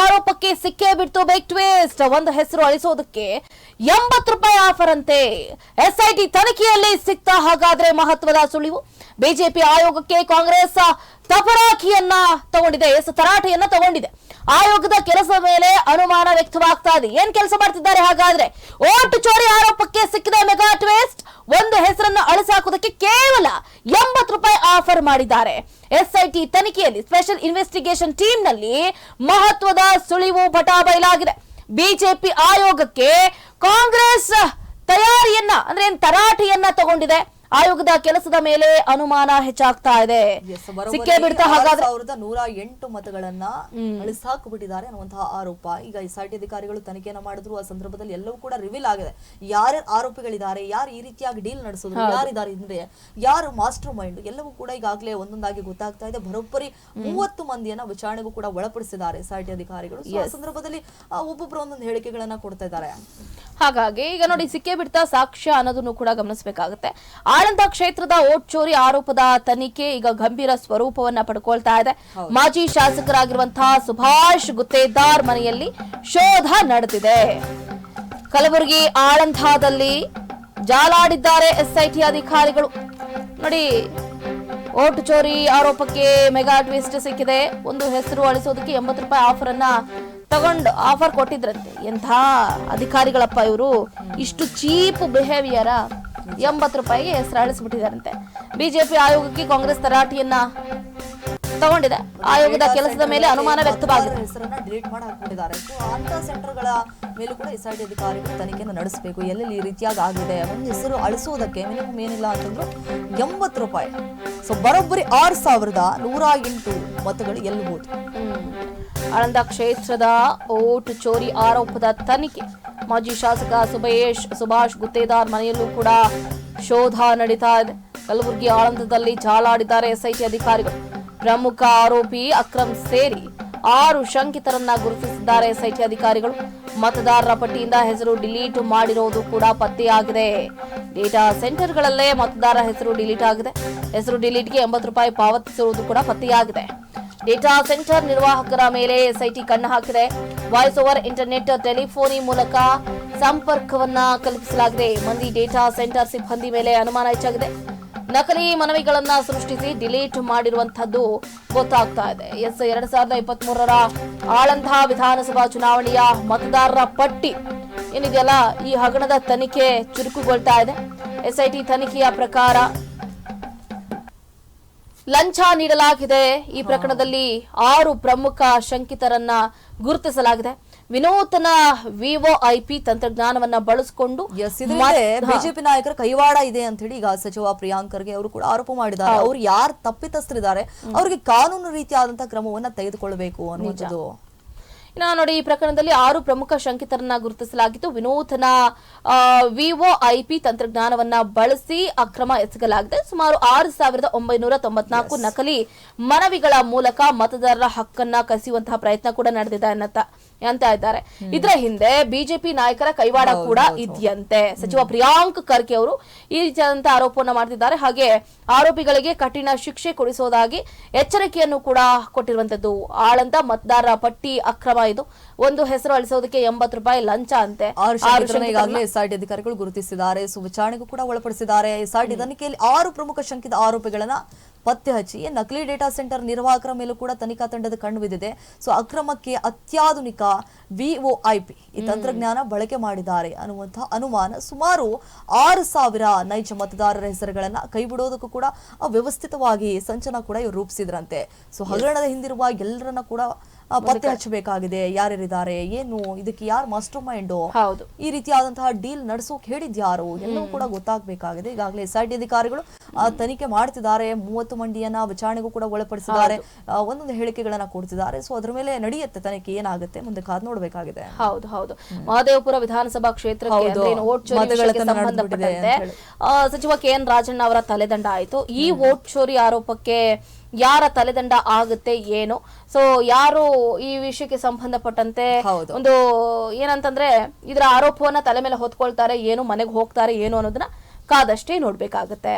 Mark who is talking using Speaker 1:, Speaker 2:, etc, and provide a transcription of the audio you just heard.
Speaker 1: ಆರೋಪಕ್ಕೆ ಸಿಕ್ಕೇ ಬಿಡ್ತು ಬೇಕ್ ಟ್ವಿಸ್ಟ್ ಒಂದು ಹೆಸರು ಅಳಿಸೋದಕ್ಕೆ ಎಂಬತ್ತು ರೂಪಾಯಿ ಆಫರ್ ಅಂತೆ. ಎಸ್ಐಟಿ ತನಿಖೆಯಲ್ಲಿ ಸಿಕ್ತ ಹಾಗಾದ್ರೆ ಮಹತ್ವದ ಸುಳಿವು. ಬಿಜೆಪಿ ಆಯೋಗಕ್ಕೆ ಕಾಂಗ್ರೆಸ್ ತಪರಾಕಿಯನ್ನ ತಗೊಂಡಿದೆ. ಎಸ್ ತರಾಟೆಯನ್ನ ತಗೊಂಡಿದೆ. ಆಯೋಗದ ಕೆಲಸದ ಮೇಲೆ ಅನುಮಾನ ವ್ಯಕ್ತವಾಗ್ತಾ ಇದೆ. ಏನ್ ಕೆಲಸ ಮಾಡ್ತಿದ್ದಾರೆ ಹಾಗಾದ್ರೆ? ಓಟು ಚೋರಿ ಆರೋಪಕ್ಕೆ ಸಿಕ್ಕಿದ ಮೆಗಾ ಟ್ವಿಸ್ಟ್ ಒಂದು ಹೆಸರನ್ನು ಅಳಿಸಾಕೋದಕ್ಕೆ ಕೇವಲ ಎಂಬತ್ತು ರೂಪಾಯಿ ಆಫರ್ ಮಾಡಿದ್ದಾರೆ. ಎಸ್ಐಟಿ ತನಿಖೆಯಲ್ಲಿ ಸ್ಪೆಷಲ್ ಇನ್ವೆಸ್ಟಿಗೇಷನ್ ಟೀಮ್ನಲ್ಲಿ ಮಹತ್ವದ ಸುಳಿವು ಪಟಾ ಬಯಲಾಗಿದೆ. ಬಿಜೆಪಿ ಆಯೋಗಕ್ಕೆ ಕಾಂಗ್ರೆಸ್ ತಯಾರಿಯನ್ನ, ಅಂದ್ರೆ ತರಾಟೆಯನ್ನ ತಗೊಂಡಿದೆ. ಆಯೋಗದ ಕೆಲಸದ ಮೇಲೆ ಅನುಮಾನ ಹೆಚ್ಚಾಗ್ತಾ ಇದೆ. ಸಿಕ್ಕೇ ಬಿಡ್ತಾ ಹಾಗಾದ್ರೆ
Speaker 2: ಸಾವಿರದ ನೂರ ಎಂಟು ಮತಗಳನ್ನ ಅಳಿಸಾಕ್ಬಿಟ್ಟಿದ್ದಾರೆ ಅನ್ನುವಂತಹ ಆರೋಪ. ಈಗ ಎಸ್ ಐ ಟಿ ಅಧಿಕಾರಿಗಳು ತನಿಖೆಯನ್ನ ಮಾಡಿದ್ರು. ಆ ಸಂದರ್ಭದಲ್ಲಿ ಎಲ್ಲವೂ ಕೂಡ ರಿವೀಲ್ ಆಗಿದೆ. ಯಾರ ಆರೋಪಿಗಳಿದ್ದಾರೆ? ಯಾರು ಈ ರೀತಿಯಾಗಿ ಡೀಲ್ ನಡೆಸೋದು ಯಾರಿದ್ದಾರೆ ಅಂದ್ರೆ ಯಾರು ಮಾಸ್ಟರ್ ಮೈಂಡ್ ಎಲ್ಲವೂ ಕೂಡ ಈಗಾಗಲೇ ಒಂದೊಂದಾಗಿ ಗೊತ್ತಾಗ್ತಾ ಇದೆ. ಬರೋಬ್ಬರಿ ಮೂವತ್ತು ಮಂದಿಯನ್ನ ವಿಚಾರಣೆಗೂ ಕೂಡ ಒಳಪಡಿಸಿದ್ದಾರೆ ಎಸ್ ಆರ್ ಟಿ ಅಧಿಕಾರಿಗಳು. ಆ ಸಂದರ್ಭದಲ್ಲಿ ಒಬ್ಬೊಬ್ಬರು ಒಬ್ಬೊಬ್ರು ಒಂದೊಂದು ಹೇಳಿಕೆಗಳನ್ನ ಕೊಡ್ತಾ ಇದ್ದಾರೆ.
Speaker 1: ಹಾಗಾಗಿ ಈಗ ನೋಡಿ ಸಿಕ್ಕೇ ಬಿಡ್ತಾ ಸಾಕ್ಷ್ಯ ಅನ್ನೋದನ್ನು ಕೂಡ ಗಮನಿಸಬೇಕಾಗುತ್ತೆ. ಆಳಂದ ಕ್ಷೇತ್ರದ ಓಟ್ ಚೋರಿ ಆರೋಪದ ತನಿಖೆ ಈಗ ಗಂಭೀರ ಸ್ವರೂಪವನ್ನ ಪಡ್ಕೊಳ್ತಾ ಇದೆ. ಮಾಜಿ ಶಾಸಕರಾಗಿರುವಂತಹ ಸುಭಾಷ್ ಗುತ್ತೇದಾರ್ ಮನೆಯಲ್ಲಿ ಶೋಧ ನಡೆದಿದೆ. ಕಲಬುರಗಿ ಆಳಂದದಲ್ಲಿ ಜಾಲಾಡಿದ್ದಾರೆ ಎಸ್ಐಟಿ ಅಧಿಕಾರಿಗಳು. ನೋಡಿ ಓಟ್ ಚೋರಿ ಆರೋಪಕ್ಕೆ ಮೆಗಾ ಟ್ವಿಸ್ಟ್ ಸಿಕ್ಕಿದೆ. ಒಂದು ಹೆಸರು ಅಳಿಸೋದಕ್ಕೆ ಎಂಬತ್ತು ರೂಪಾಯಿ ಆಫರ್ ಅನ್ನ ತಗೊಂಡು ಆಫರ್ ಕೊಟ್ಟಿದ್ರಂತೆ. ಎಂಥ ಅಧಿಕಾರಿಗಳಪ್ಪ ಇವರು. ಇಷ್ಟು ಚೀಪ್ ಬಿಹೇವಿಯರ ಎಂಬತ್ತು ರೂಪಾಯಿಗೆ ಹೆಸರಾಳಿಸ್ಬಿಟ್ಟಿದಾರಂತೆ ಬಿಜೆಪಿ ಆಯೋಗಕ್ಕೆ ಕಾಂಗ್ರೆಸ್ ತರಾಟಿಯನ್ನ ತಗೊಂಡಿದೆ. ಆಯೋಗದ ಕೆಲಸದ ಮೇಲೆ ಅನುಮಾನ ವ್ಯಕ್ತವಾಗಿದೆ.
Speaker 2: ಹೆಸರನ್ನ ಡಿಲೀಟ್ ಮಾಡಿ ಹಾಕೊಂಡಿದ್ದಾರೆ ಸೊ ಅಂತ ಸೆಂಟರ್ಗಳ ಮೇಲೂ ಕೂಡ ಎಸ್ ಐ ಟಿ ಅಧಿಕಾರಿಗಳು ತನಿಖೆಯನ್ನು ನಡೆಸಬೇಕು. ಎಲ್ಲೆಲ್ಲಿ ಈ ರೀತಿಯಾಗಿ ಆಗಿದೆ? ಒಂದು ಹೆಸರು ಅಳಿಸುವುದಕ್ಕೆ ಮಿನಿಮಮ್ ಏನಿಲ್ಲ ಅಂತಂದ್ರು ಎಂಬತ್ತು ರೂಪಾಯಿ. ಸೊ ಬರೋಬ್ಬರಿ ಆರು ಸಾವಿರದ ನೂರ ಎಂಟು ಮತಗಳು ಎಲ್ಬಹುದು
Speaker 1: ಆಳಂದ ಕ್ಷೇತ್ರದ ಓಟು ಚೋರಿ ಆರೋಪದ ತನಿಖೆ. ಮಾಜಿ ಶಾಸಕ ಸುಭೇಶ್, ಸುಭಾಷ್ ಗುತ್ತೇದಾರ್ ಮನೆಯಲ್ಲೂ ಕೂಡ ಶೋಧ ನಡೀತಾ ಇದೆ. ಕಲಬುರಗಿ ಆಳಂದದಲ್ಲಿ ಜಾಲಾಡಿದ್ದಾರೆ ಎಸ್ಐಟಿ ಅಧಿಕಾರಿಗಳು. ಪ್ರಮುಖ ಆರೋಪಿ ಅಕ್ರಮ್ ಸೇರಿ ಆರು ಶಂಕಿತರನ್ನ ಗುರುತಿಸಿದ್ದಾರೆ ಎಸ್ಐಟಿ ಅಧಿಕಾರಿಗಳು. ಮತದಾರರ ಪಟ್ಟಿಯಿಂದ ಹೆಸರು ಡಿಲೀಟ್ ಮಾಡಿರೋದು ಕೂಡ ಪತ್ತೆಯಾಗಿದೆ. ಡೇಟಾ ಸೆಂಟರ್ಗಳಲ್ಲೇ ಮತದಾರರ ಹೆಸರು ಡಿಲೀಟ್ ಆಗಿದೆ. ಹೆಸರು ಡಿಲೀಟ್ಗೆ ಎಂಬತ್ತು ರೂಪಾಯಿ ಪಾವತಿಸಿರುವುದು ಕೂಡ ಪತ್ತೆಯಾಗಿದೆ. ಡೇಟಾ ಸೆಂಟರ್ ನಿರ್ವಾಹಕರ ಮೇಲೆ ಎಸ್ಐಟಿ ಕಣ್ಣು ಹಾಕಿದೆ. ವಾಯ್ಸ್ ಓವರ್ ಇಂಟರ್ನೆಟ್ ಟೆಲಿಫೋನಿ ಮೂಲಕ ಸಂಪರ್ಕವನ್ನ ಕಲ್ಪಿಸಲಾಗಿದೆ. ಮಂದಿ ಡೇಟಾ ಸೆಂಟರ್ ಸಿಬ್ಬಂದಿ ಮೇಲೆ ಅನುಮಾನ ಹೆಚ್ಚಾಗಿದೆ. ನಕಲಿ ಮನವಿಗಳನ್ನ ಸೃಷ್ಟಿಸಿ ಡಿಲೀಟ್ ಮಾಡಿರುವಂತಹದ್ದು ಗೊತ್ತಾಗ್ತಾ ಇದೆ. ಎಸ್ ಎರಡ್ ಸಾವಿರದ ಇಪ್ಪತ್ತ್ ಮೂರರ ಆಳಂದ ವಿಧಾನಸಭಾ ಚುನಾವಣೆಯ ಮತದಾರರ ಪಟ್ಟಿ ಏನಿದೆಯಲ್ಲ, ಈ ಹಗರಣದ ತನಿಖೆ ಚುರುಕುಗೊಳ್ತಾ ಇದೆ. ಎಸ್ಐಟಿ ತನಿಖೆಯ ಪ್ರಕಾರ ಲಂಚ ನೀಡಲಾಗಿದೆ. ಈ ಪ್ರಕರಣದಲ್ಲಿ ಆರು ಪ್ರಮುಖ ಶಂಕಿತರನ್ನ ಗುರುತಿಸಲಾಗಿದೆ. ವಿನೂತನ ವಿಒಐಪಿ ತಂತ್ರಜ್ಞಾನವನ್ನ ಬಳಸಿಕೊಂಡು
Speaker 2: ಬಿಜೆಪಿ ನಾಯಕರ ಕೈವಾಡ ಇದೆ ಅಂತ ಹೇಳಿ ಈಗ ಸಚಿವ ಪ್ರಿಯಾಂಕ್ ಖರ್ಗೆ ಅವರು ಕೂಡ ಆರೋಪ ಮಾಡಿದ್ದಾರೆ. ಅವ್ರು ಯಾರು ತಪ್ಪಿತಸ್ಥರಿದ್ದಾರೆ ಅವರಿಗೆ ಕಾನೂನು ರೀತಿಯಾದಂತಹ ಕ್ರಮವನ್ನ ತೆಗೆದುಕೊಳ್ಬೇಕು ಅನ್ನುವಂಥದ್ದು.
Speaker 1: ಇನ್ನ ನೋಡಿ ಈ ಪ್ರಕರಣದಲ್ಲಿ ಆರು ಪ್ರಮುಖ ಶಂಕಿತರನ್ನ ಗುರುತಿಸಲಾಗಿತ್ತು. ವಿನೂತನ ವಿಒಐಪಿ ತಂತ್ರಜ್ಞಾನವನ್ನ ಬಳಸಿ ಅಕ್ರಮ ಎಸಗಲಾಗಿದೆ. ಸುಮಾರು ಆರು ಸಾವಿರದ ಒಂಬೈನೂರ ತೊಂಬತ್ನಾಲ್ಕು ನಕಲಿ ಮನವಿಗಳ ಮೂಲಕ ಮತದಾರರ ಹಕ್ಕನ್ನ ಕಸಿಯುವಂತಹ ಪ್ರಯತ್ನ ಕೂಡ ನಡೆದಿದೆ ಅನ್ನತ್ತ. ಅಂತ ಇದ್ದಾರೆ ಇದರ ಹಿಂದೆ ಬಿಜೆಪಿ ನಾಯಕರ ಕೈವಾಡ ಕೂಡ ಇದೆಯಂತೆ. ಸಚಿವ ಪ್ರಿಯಾಂಕ್ ಖರ್ಗೆ ಅವರು ಈ ರೀತಿಯಾದಂತಹ ಆರೋಪವನ್ನ ಮಾಡ್ತಿದ್ದಾರೆ. ಹಾಗೆ ಆರೋಪಿಗಳಿಗೆ ಕಠಿಣ ಶಿಕ್ಷೆ ಕೊಡಿಸೋದಾಗಿ ಎಚ್ಚರಿಕೆಯನ್ನು ಕೂಡ ಕೊಟ್ಟಿರುವಂತದ್ದು. ಆಳಂತ ಮತದಾರರ ಪಟ್ಟಿ ಅಕ್ರಮ ಇದು. ಒಂದು ಹೆಸರು ಅಳಿಸೋದಕ್ಕೆ ಎಂಬತ್ತು ರೂಪಾಯಿ ಲಂಚ ಅಂತೆ.
Speaker 2: ಈಗಾಗಲೇ ಎಸ್ಐಟಿ ಅಧಿಕಾರಿಗಳು ಗುರುತಿಸಿದ್ದಾರೆ. ಸೊ ವಿಚಾರಣೆಗೂ ಕೂಡ ಒಳಪಡಿಸಿದ್ದಾರೆ. ಎಸ್ಐಟಿ ತನಿಖೆಯಲ್ಲಿ ಆರು ಪ್ರಮುಖ ಶಂಕಿತ ಆರೋಪಿಗಳನ್ನ ಪತ್ತೆ ಹಚ್ಚಿ ನಕಲಿ ಡೇಟಾ ಸೆಂಟರ್ ನಿರ್ವಾಹಕರ ಮೇಲೂ ಕೂಡ ತನಿಖಾ ತಂಡದ ಕಣ್ಣು ಬಿದ್ದಿದೆ. ಸೊ ಅಕ್ರಮಕ್ಕೆ ಅತ್ಯಾಧುನಿಕ ವಿಒಐಪಿ ಈ ತಂತ್ರಜ್ಞಾನ ಬಳಕೆ ಮಾಡಿದ್ದಾರೆ ಅನ್ನುವಂತಹ ಅನುಮಾನ ಸುಮಾರು ಆರು ಸಾವಿರ ನೈಜ ಮತದಾರರ ಹೆಸರುಗಳನ್ನ ಕೈಬಿಡೋದಕ್ಕೂ ಕೂಡ ವ್ಯವಸ್ಥಿತವಾಗಿ ಸಂಚನ ಕೂಡ ಇವರು ರೂಪಿಸಿದ್ರಂತೆ. ಸೊ ಹಗರಣದ ಹಿಂದಿರುವ ಎಲ್ಲರನ್ನ ಕೂಡ ಪತ್ತೆ ಹಚ್ಚಬೇಕಾಗಿದೆ. ಯಾರ್ಯಾರಿದ್ದಾರೆ? ಏನು? ಇದಕ್ಕೆ ಯಾರು ಮಾಸ್ಟರ್ ಮೈಂಡ್? ಈ ರೀತಿಯಾದಂತಹ ಡೀಲ್ ನಡೆಸೋಕೆ ಹೇಳಿದ್ಯಾರು? ಎಲ್ಲವೂ ಕೂಡ ಗೊತ್ತಾಗಬೇಕಾಗಿದೆ. ಈಗಾಗಲೇ ಎಸ್ಐಟಿ ಅಧಿಕಾರಿಗಳು ತನಿಖೆ ಮಾಡ್ತಿದ್ದಾರೆ. ಮೂವತ್ತು ಮಂದಿಯನ್ನ ವಿಚಾರಣೆಗೂ ಕೂಡ ಒಳಪಡಿಸಿದ್ದಾರೆ. ಒಂದೊಂದು ಹೇಳಿಕೆಗಳನ್ನ ಕೊಡ್ತಿದ್ದಾರೆ. ಸೊ ಅದ್ರ ಮೇಲೆ ನಡೆಯುತ್ತೆ ತನಿಖೆ. ಏನಾಗುತ್ತೆ? ಮುಂದೆ ಕಾದ್ ನೋಡ್ಬೇಕಾಗಿದೆ.
Speaker 1: ಹೌದು ಹೌದು. ಮಹದೇವಪುರ ವಿಧಾನಸಭಾ ಕ್ಷೇತ್ರಕ್ಕೆ ಸಚಿವ ಕೆ ಎನ್ ರಾಜಣ್ಣ ಅವರ ತಲೆದಂಡ ಆಯ್ತು. ಈ ಓಟ್ ಚೋರಿ ಆರೋಪಕ್ಕೆ ಯಾರ ತಲೆದಂಡ ಆಗುತ್ತೆ ಏನು? ಸೊ ಯಾರು ಈ ವಿಷಯಕ್ಕೆ ಸಂಬಂಧಪಟ್ಟಂತೆ ಒಂದು ಏನಂತಂದ್ರೆ ಇದರ ಆರೋಪವನ್ನ ತಲೆ ಮೇಲೆ ಹೊತ್ಕೊಳ್ತಾರೆ ಏನು ಮನೆಗೆ ಹೋಗ್ತಾರೆ ಏನು ಅನ್ನೋದನ್ನ ಕಾದಷ್ಟೇ ನೋಡ್ಬೇಕಾಗತ್ತೆ.